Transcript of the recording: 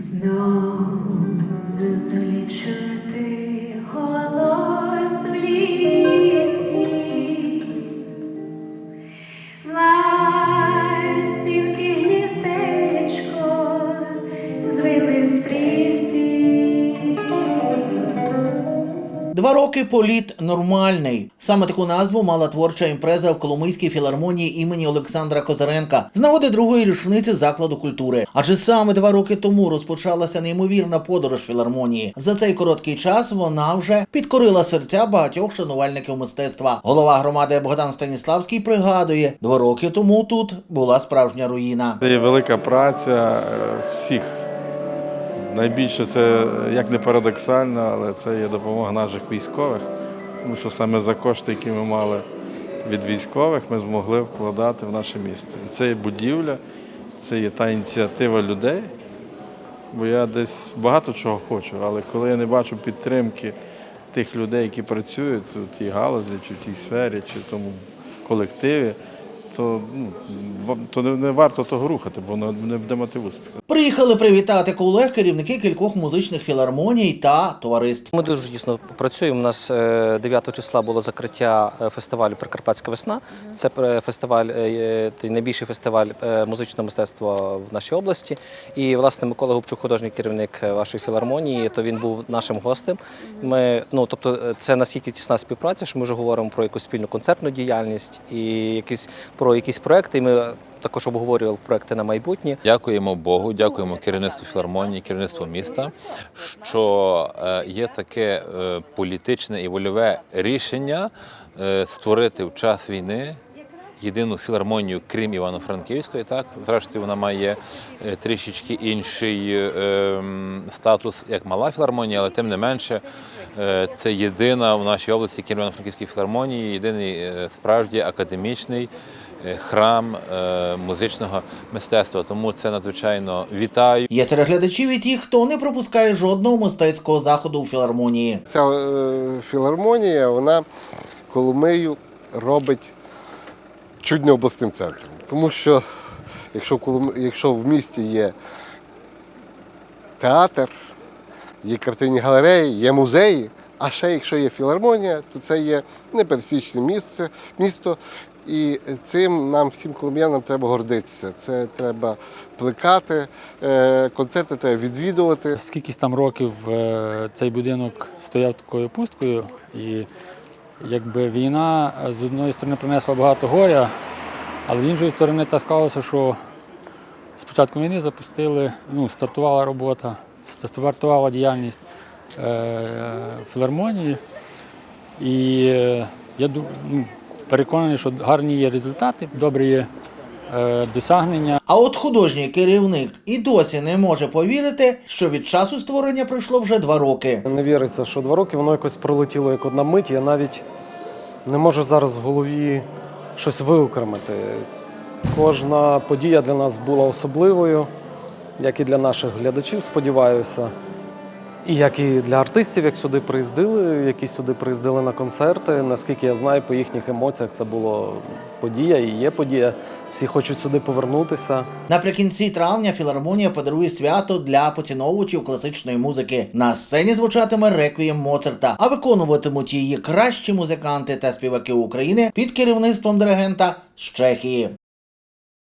Знов зустрічати голос Два роки політ нормальний. Саме таку назву мала творча імпреза в Коломийській філармонії імені Олександра Козаренка з нагоди другої річниці закладу культури. Адже саме два роки тому розпочалася неймовірна подорож філармонії. За цей короткий час вона вже підкорила серця багатьох шанувальників мистецтва. Голова громади Богдан Станіславський пригадує, два роки тому тут була справжня руїна. Це є велика праця е, всіх. Найбільше це, як не парадоксально, але це є допомога наших військових, тому що саме за кошти, які ми мали від військових, ми змогли вкладати в наше місто. І це є будівля, це є та ініціатива людей. Бо я десь багато чого хочу, але коли я не бачу підтримки тих людей, які працюють у тій галузі, чи в тій сфері, чи в тому колективі, то, ну, то не, варто того рухати, бо воно не буде мати успіху. Приїхали привітати колег керівники кількох музичних філармоній та товариств. Ми дуже дійсно працюємо. У нас е, 9 числа було закриття е, фестивалю Прикарпатська весна. Це е, фестиваль, е, найбільший фестиваль е, музичного мистецтва в нашій області. І власне Микола Губчук, художній керівник е, вашої філармонії, то він був нашим гостем. Ми, ну тобто, е, це настільки тісна співпраця, що ми вже говоримо про якусь спільну концертну діяльність і якісь про якісь проекти. І ми також обговорювали проекти на майбутнє. Дякуємо Богу, дякуємо керівництву філармонії, керівництву міста, що е, є таке е, політичне і вольове рішення е, створити в час війни. Єдину філармонію, крім Івано-Франківської, так зрештою вона має трішечки інший статус як мала філармонія, але тим не менше це єдина в нашій області, крім Івано-Франківської філармонії, єдиний е, справді академічний е, храм е, музичного мистецтва. Тому це надзвичайно вітаю. Є серед глядачів і ті, хто не пропускає жодного мистецького заходу у філармонії. Ця е, філармонія, вона Коломию робить чуть не обласним центром. Тому що якщо в, Колом... якщо в місті є театр, є картинні галереї, є музеї, а ще якщо є філармонія, то це є непересічне місце, місто. І цим нам всім колом'янам треба гордитися. Це треба плекати, е, концерти треба відвідувати. Скількись там років е, цей будинок стояв такою пусткою, і якби війна е, з одної сторони принесла багато горя, але з іншої сторони так склалося, що з початку війни запустили, ну, стартувала робота, стартувала діяльність е, філармонії. І е, я ну, переконаний, що гарні є результати, добрі є е, досягнення. А от художній керівник і досі не може повірити, що від часу створення пройшло вже два роки. Не віриться, що два роки воно якось пролетіло як одна мить. Я навіть не можу зараз в голові щось виокремити. Кожна подія для нас була особливою, як і для наших глядачів, сподіваюся. І як і для артистів, як сюди приїздили, які сюди приїздили на концерти. Наскільки я знаю, по їхніх емоціях це була подія і є подія. Всі хочуть сюди повернутися. Наприкінці травня філармонія подарує свято для поціновувачів класичної музики. На сцені звучатиме реквієм Моцарта, а виконуватимуть її кращі музиканти та співаки України під керівництвом диригента з Чехії.